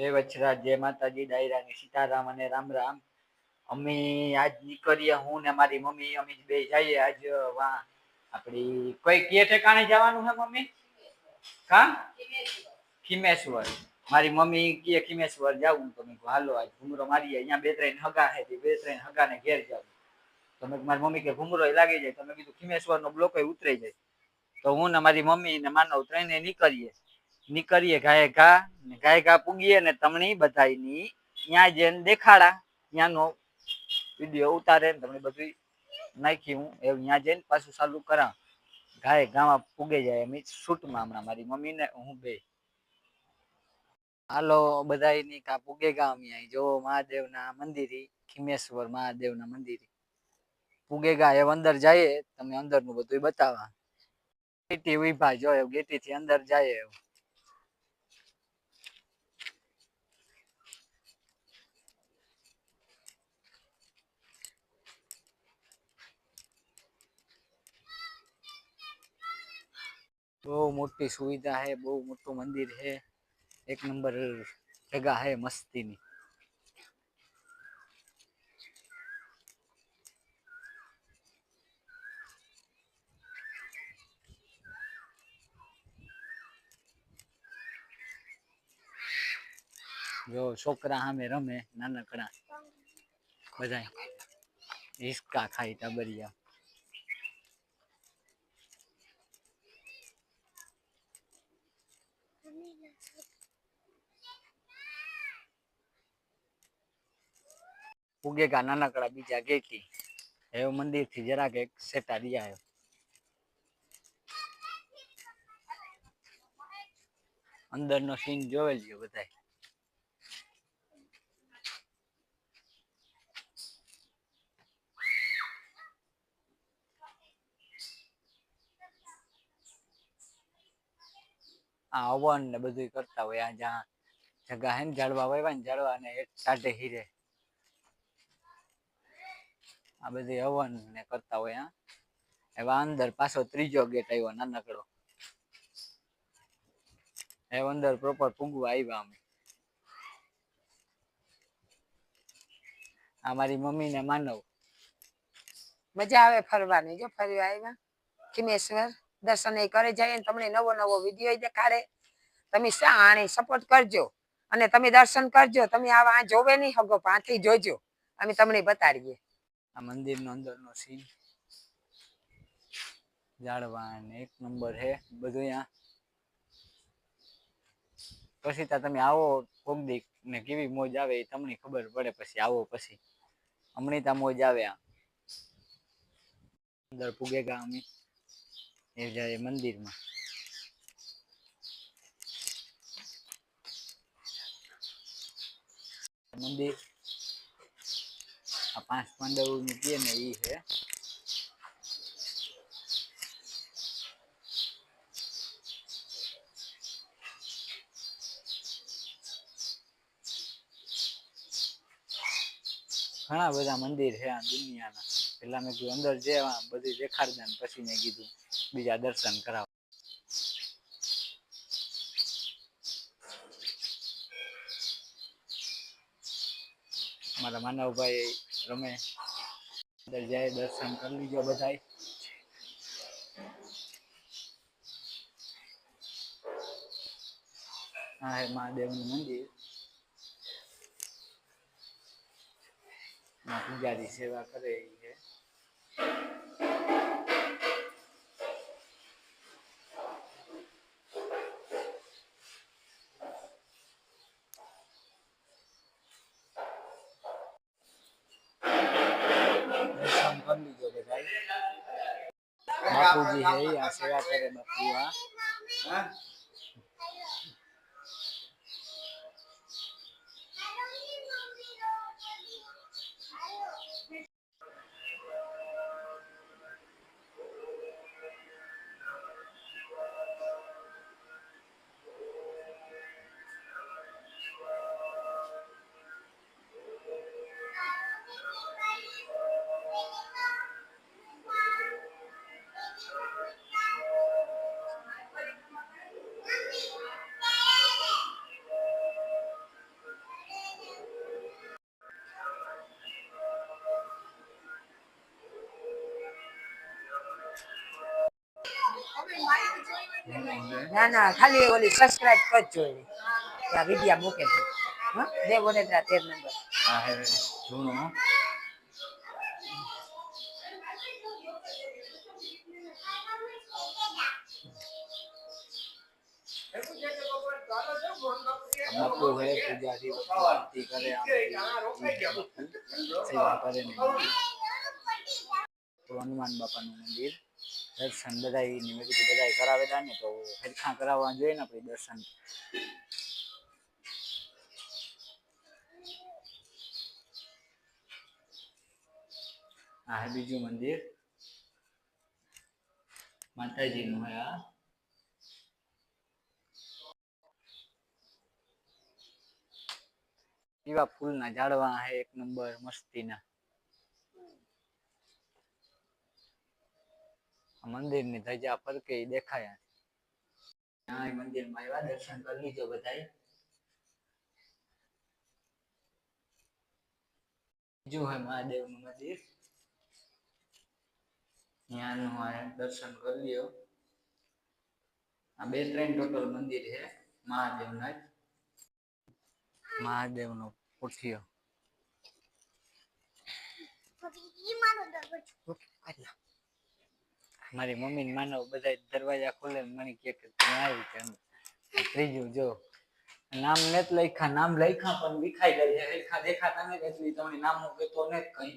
જય વચ્છરાજ જય માતાજી, ડાયરાની સીતારામ અને રામ રામ. અમે આજ નીકળીએ, હું ને મારી મમ્મી, અમે બે જઈએ. આજ વા આપણી કોઈ કે ઠેકાણે જવાનું છે મમ્મી? કા ખીમેશ્વર. મારી મમ્મી કે ખીમેશ્વર જાવું તો હાલો, આજ ઘુમરો મારીએ. અહીંયા બે ત્રણ હગા છે બે ત્રણ હગાને ઘેર જાવ તો મેં મારી મમ્મી કે ઘુમરો લાગી જાય. તો મેં કીધું ખીમેશ્વર નો બ્લોક ઉતરી જાય. તો હું ને મારી મમ્મી ને માનવ ત્રણે નીકળીએ. નીકળીએ ગાય ઘા ને ગાય ઘા પૂગીએ ને તમણી બધાયની ત્યાં જઈને દેખાડા. ત્યાંનો વીડિયો ઉતારે ને તમને બધું નાખી હું. એવું ત્યાં જઈને પાછું ચાલુ કરા ગાય ગામાં પૂગે જાય એમ શૂટમાં હમણાં મારી મમ્મી ને હું બે. હાલો, બધાયની કા પૂગે ગામ જો મહાદેવના મંદિરે, ખીમેશ્વર મહાદેવના મંદિરે. પૂગે ગા એવ અંદર જઈએ, તમે અંદરનું બધું બતાવવા ગેટી ઊભા જો ગેટી થી અંદર જાય એવું बहु मोटी सुविधा है बहु मोटू मंदिर है, एक नंबर जगह है मस्ती जो छोकरा हमें रमे, नानकड़ा बजाय इसका खाई टबरिया ઉગેગા નાનકડા બીજા ગેટી એવું મંદિરથી જરાક એક સેટા રહ્યા આવ્યો અંદર નો સીન જોવેલ છે બધાય. આ હવન ને બધું કરતા હોય, આ જ્યાં જગા હે ને, ઝાડવા વાવ્યા ને, ઝાડવા ને સાઢે હીરે. આ બધી હવન ને કરતા હોય, હા. એવા અંદર પાછો ત્રીજો ગેટ આવ્યો નાનકડો. એ અંદર પ્રોપર પૂગવા આવ્યા અમે. આ મારી મમ્મી ને માનવ. મજા આવે ફરવાની, જો ફરી આવ્યા ખીમેશ્વર, દર્શન એ કરે જાય ને તમને નવો નવો વીડિયો દેખાડે. તમે શા આણે સપોર્ટ કરજો? અને તમે દર્શન કરજો. તમે આવા જોવે નહીં હગો, પણ જોજો. અમે તમને બતાડીએ. આ મંદિર નો અંદર નો સીન જાળવાન એક નંબર હે, બધું અહીંયા. પછી ત્યાં તમે આવો, કોક દીક ને કેવી મોજ આવે એ તમને ખબર પડે પછી આવો પછી. હમણાં ત્યાં મોજ આવે આ. અંદર પૂગેગા અમે. એ જાય મંદિરમાં. મંદિર આ પાંચ પાંડવ કહે ને એ છે. ઘણા બધા મંદિર છે આ દુનિયાના. પેલા મેં કીધું અંદર જે બધી દેખાડતા ને પછી મેં કીધું બીજા દર્શન કરાવ. મારા માનવભાઈ રમે. અંદર જાય, દર્શન કરી લીજો બધા હા, હે મહાદેવનું મંદિર. પૂજારી સેવા કરે છે દર્શન કરી લીજો બધાય બાપુજી ઈ આ સેવા કરે બાપુ આ ના ના, ખાલી ઓલી સબસ્ક્રાઇબ કરજો એની આ વિડિયા મૂકે છે. હા દેવ વડોદરા તેર નંબર. હા, હે જોનો બાપુ હે આમ સેવા કરે તો હનુમાન બાપાનું મંદિર. દર્શન બધાયની મેં કીધું બધાય કરાવેલા ને તો હરખા કરાવવા જોઈએ ને આપણે દર્શન. આ બીજું મંદિર. માતાજીનું હોય આ. એવા ફૂલના ઝાડવા હે એક નંબર મસ્તીના. મંદિરની ધજા ફરકે દેખાયા આ મંદિરમાં આવ્યા દર્શન કરી લીધો બધાય બીજું હે મહાદેવનું મંદિર. ત્યાંનું દર્શન કરી લ્યો. આ બે ત્રણ ટોટલ મંદિર છે મહાદેવના મહાદેવ મહાદેવનો પુઠિયો મારી મમ્મી ને માનવ બધા દરવાજા ખોલે મને કે તું આવી કે ત્રીજું, જો, નામ નેત લખ્યા, નામ લખ્યા પણ વિખાઈ ગઈ છે. લખ્યા દેખાતા નથી એટલી તમને નામ હું કહેતો ને કઈ.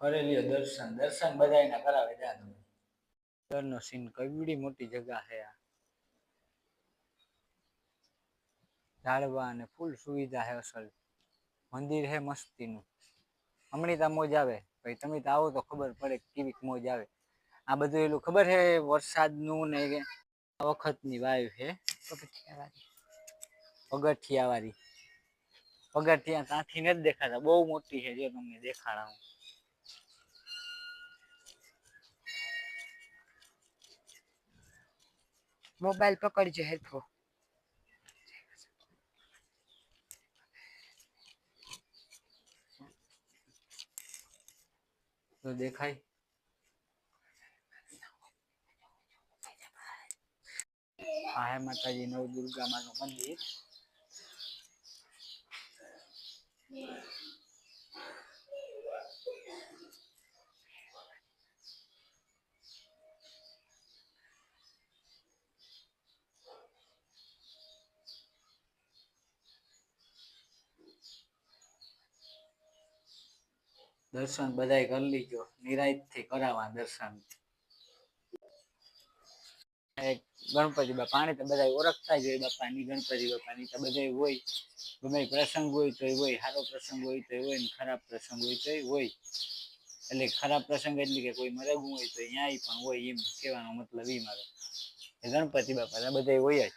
કરેલીઓ દર્શન દર્શન બધાયના કરાવે જા તમે. નો સીન કઈડી મોટી જગા છે આ. ઝાડવા અને ફૂલ સુવિધા છે અસલ. મંદિર છે મસ્તીનું. હમણાં ત્યાં મોજ આવે. ભાઈ તમે તો આવો તો ખબર પડે કેવી મોજ આવે. આ બધું એલું ખબર છે વરસાદનું ને આ વખતની વાયુ છે? પગથિયા વાળી પગથિયા ત્યાંથી નથી દેખાતા. બહુ મોટી છે જો તમને દેખાડા હું મોબાઈલ પકડજો હેરફો તો દેખાય. આ હે માતાજી નવ દુર્ગા માનું મંદિર. દર્શન બધાય કરી લીજો. નિરાયતથી કરાવવા દર્શન ગણપતિ બાપા પાણી તો બધા ઓળખતા જ હોય, બાપાની ગણપતિ બાપાની તો બધા હોય. ગમે પ્રસંગ હોય તો હોય, સારો પ્રસંગ હોય તો હોય ને ખરાબ પ્રસંગ હોય તો હોય. એટલે ખરાબ પ્રસંગ એટલે કે કોઈ મરગું હોય તો અહીંયા પણ હોય એમ કહેવાનો મતલબ એ મારો ગણપતિ બાપા બધા હોય જ.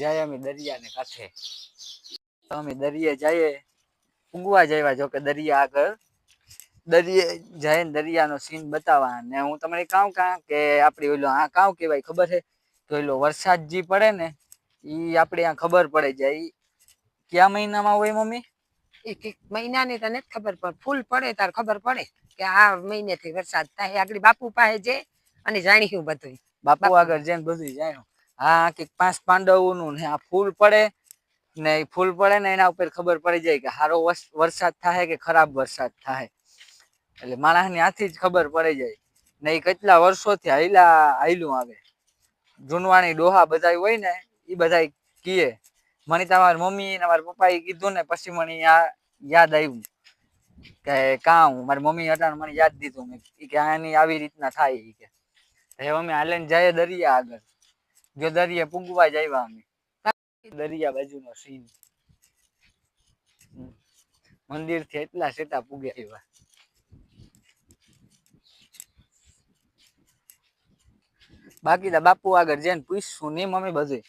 જાય અમે દરિયાને કાંઠે. તો અમે દરિયે જઈએ ઊંઘવા જવા જો કે દરિયા આગળ. દરિયે જઈને દરિયાનો સીન બતાવવા ને હું તમને કહું કાં કે આપણી ઓલો આ કાં કહેવાય ખબર છે? તો ઓલો વરસાદ જે પડે ને એ આપણે આ ખબર પડે જાય. કયા મહિનામાં હોય મમ્મી? એક એક મહિનાની તને ખબર પડે. ફૂલ પડે તાર ખબર પડે કે આ મહિનેથી વરસાદ થાય. આગળ બાપુ પાસે જે અને જાણી બધું બાપુ આગળ જઈને બધું જાણ્યું. હા કે પાંચ પાંડવોનું ને આ ફૂલ પડે. ને ફૂલ પડે ને એના ઉપર ખબર પડી જાય કે સારો વરસાદ થાય કે ખરાબ વરસાદ થાય એટલે માણસની આથી જ ખબર પડી જાય. ને એ કેટલા વર્ષોથી હાઈલા હાઈલું આવે. જૂનવાણી ડોહા બધા હોય ને એ બધા કીએ. મને તમારી મમ્મી ને મારા પપ્પાએ કીધું ને, પછી મને યાદ આવ્યું. કે કાં હું, મારી મમ્મી હતા મને યાદ દીધું મેં. કે આની આવી રીતના થાય કે. હવે અમે હાલે જઈએ દરિયા આગળ. જો દરિયા પૂગવા જ આવ્યા અમે. દરિયા બાજુનો સીન મંદિરથી એટલા સેટા પૂગે એવા બાકી તો બાપુ આગળ જઈને પૂછશું ને મમ્મી બધું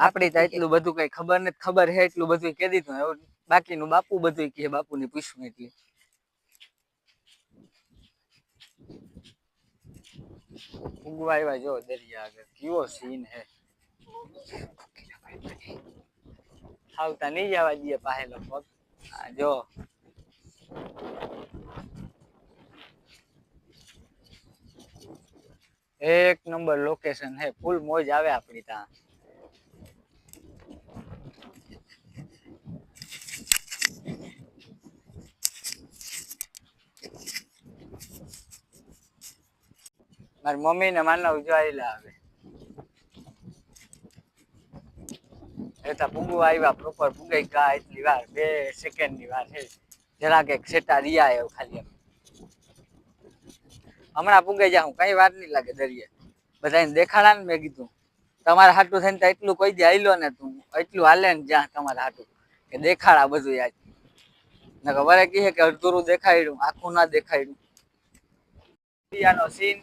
આપડી તો એટલું બધું કઈ ખબર નથી ખબર હે એટલું બધું કહી દીધું. બાકીનું બાપુ બધું કે બાપુ ને પૂછવું એટલે. ઉગવા આવ્યા જો દરિયા આગળ. કેવો સીન હે. આવતા નહીં જવા દઈએ પાસે લોકો જો. એક નંબર લોકેશન હે, ફૂલ મોજ આવે આપણી ત્યાં. મારી મમ્મી ને માનવ જોઈ લાવે એતા પૂગવા આવ્યા પ્રોપર પૂગાઈ ગયા એટલી વાર, બે સેકન્ડની વાર છે જરાક એક સેટા રિયા એવું ખાલી. હમણાં પૂગાઈ જા હું કઈ વાર નહીં લાગે દરિયે. બધાને દેખાડા ને મેં કીધું. તમારા હાટું થઈને એટલું કોઈ દી લો ને તું. એટલું હાલે ને જ્યાં તમારા હાટું. કે દેખાડા બધું યાદ ને ખબર કહે કે અડધુરું દેખાડ્યું, આખું ના દેખાડ્યું. દરિયાનો સીન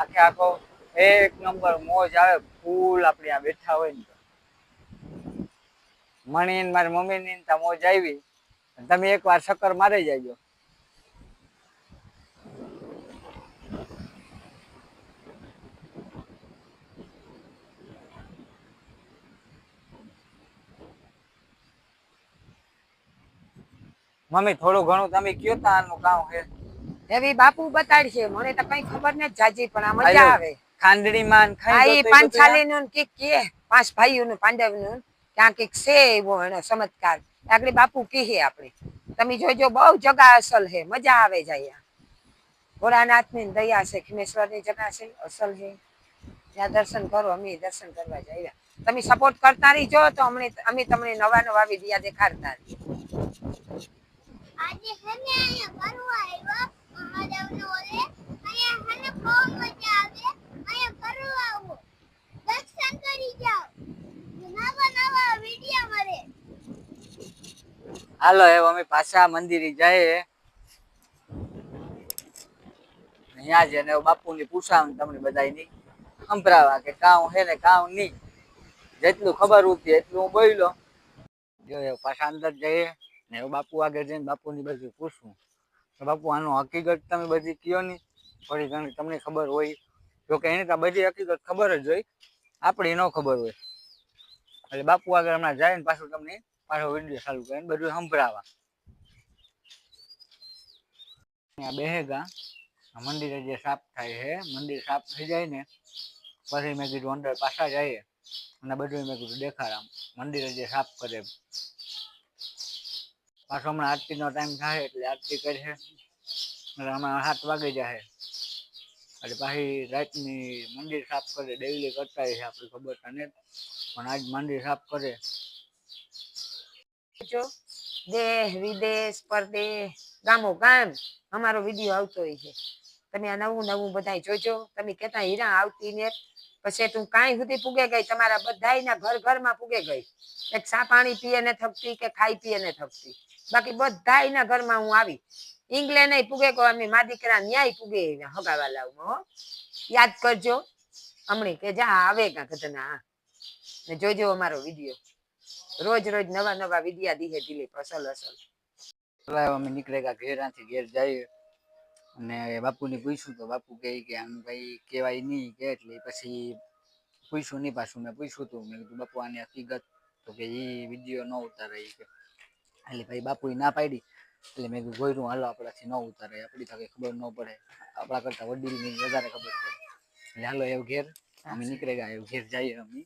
આખે આખો એક નંબર મોજ આવે, ફૂલ આપણે આ બેઠા હોય ને. મણી ને મારી મમ્મી ની ત્યાં મોજ આવી. તમે એકવાર ચક્કર મારી જાજો. મમ્મી થોડું ઘણું તમે કયો તા આનું કામ હે એવી બાપુ બતાડશે. મને તો કઈ ખબર નથી જાજી પણ આ મજા આવે. ખાંડડી માં ને ખાઈ પાંચાલી નું કે કે. પાંચ ભાઈઓ નું પાંડવનું ક્યાં કંઈક છે એવો એને ચમત્કાર આગળ બાપુ કહે આપણે, તમે જોજો, બહુ જગા અસલ હે મજા આવે જાય ભોળાનાથની દયા છે ખિમેશ્વરની જગા છે, અસલ હે ત્યાં દર્શન કરો, અમે દર્શન કરવા જઈએ તમે સપોર્ટ કરતા રહીજો તો અમને, અમે તમને નવા નવા વિદ્યા દેખાડતા. આજે હમે અહીંયા ફરવા આવ્યા, મહાદેવનો ઓલે. અહીંયા હે બહુ મજા આવે અહીંયા ફરવા આવો દર્શન કરી જાઓ નવા નવા વિડિયો મળે હાલો, હવે અમે પાછા મંદિરે જઈએ. અહીંયા ને બાપુની પૂછાવું તમને બધાની સંભળાવા કે કાઉ હે ને કાઉ નહીં જેટલું ખબર હતી એટલું હું બોલ્યો. જો પાછા અંદર જઈએ ને એવું બાપુ આગળ જઈને બાપુની બધું પૂછવું બાપુ, આનું હકીકત તમે બધી કયો નહીં થોડી ઘણી તમને ખબર હોય. જોકે એને તો બધી હકીકત ખબર જ હોય. આપણી ન ખબર હોય. એટલે બાપુ આગળ હમણાં જાય ને પાછું તમને પાછો વીડિયો ચાલુ કરીને બધું સંભળાવા અહીંયા બેહેગા મંદિરે જે સાફ થાય છે, મંદિર સાફ થઈ જાય ને, પછી મેં કીધું અંદર પાછા જઈએ. અને બધું મેં કીધું દેખાડામ. મંદિરે જે સાફ કરે, પાછો હમણાં આરતીનો ટાઈમ થાય એટલે આરતી કરશે એટલે હમણાં સાત વાગે જાય. એટલે પાછી રાતની મંદિર સાફ કરે ડેલી કરતા હોય આપણે ખબર તને પણ આજ મંદિર સાફ કરે. જો દેશ વિદેશ, પરદેશ, ગામો, ગામ. અમારો વીડિયો આવતો હોય છે. તમે આ નવું નવું બધા જોજો. તમે કેતા હીરા આવતી ને. પછી તું કાંઈ સુધી પૂગે ગઈ? તમારા બધાયના ઘર ઘરમાં પૂગે ગઈ. એક સા પાણી પીએ ને થકતી કે ખાઈ પીએ ને થકતી? બાકી બધાયના ઘરમાં હું આવી. ઇંગ્લેન્ડ પૂગે ગયો, અમે મા દીકરા ન્યાય પૂગે હગાવાલાઓમાં હો. યાદ કરજો. હમણે કે જા, આવે કાં ઘટના. ને જોજો અમારો વીડિયો. રોજ રોજ નવા નવા વિડિયા દીહે દિલીપ અસલ. અસલ અમે નીકળેગા ઘેરાથી ઘેર જઈએ. અને બાપુને પૂછ્યું તો બાપુ કહે કે આમ ભાઈ કહેવાય નહીં કે એટલે પછી પૂછ્યું નહીં પાછું. મેં પૂછ્યું હતું મેં કીધું બાપુ આની હકીકત તો કે એ વીડિયો ન ઉતારે કે. એટલે ભાઈ બાપુએ ના પાડી. એટલે મેં કીધું ગોયરું હાલો આપણાથી ન ઉતારે આપણી તો ખબર ન પડે. આપણા કરતા વડીલની વધારે ખબર પડે. એટલે હાલો એવું ઘેર. અમે નીકળેગા એવું ઘેર જઈએ અમે.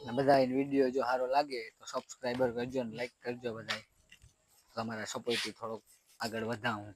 અને બધા વીડિયો જો સારો લાગે તો સબસ્ક્રાઈબર કરજો ને લાઈક કરજો બધા તમારા સપોર્ટથી થોડોક આગળ વધાવું.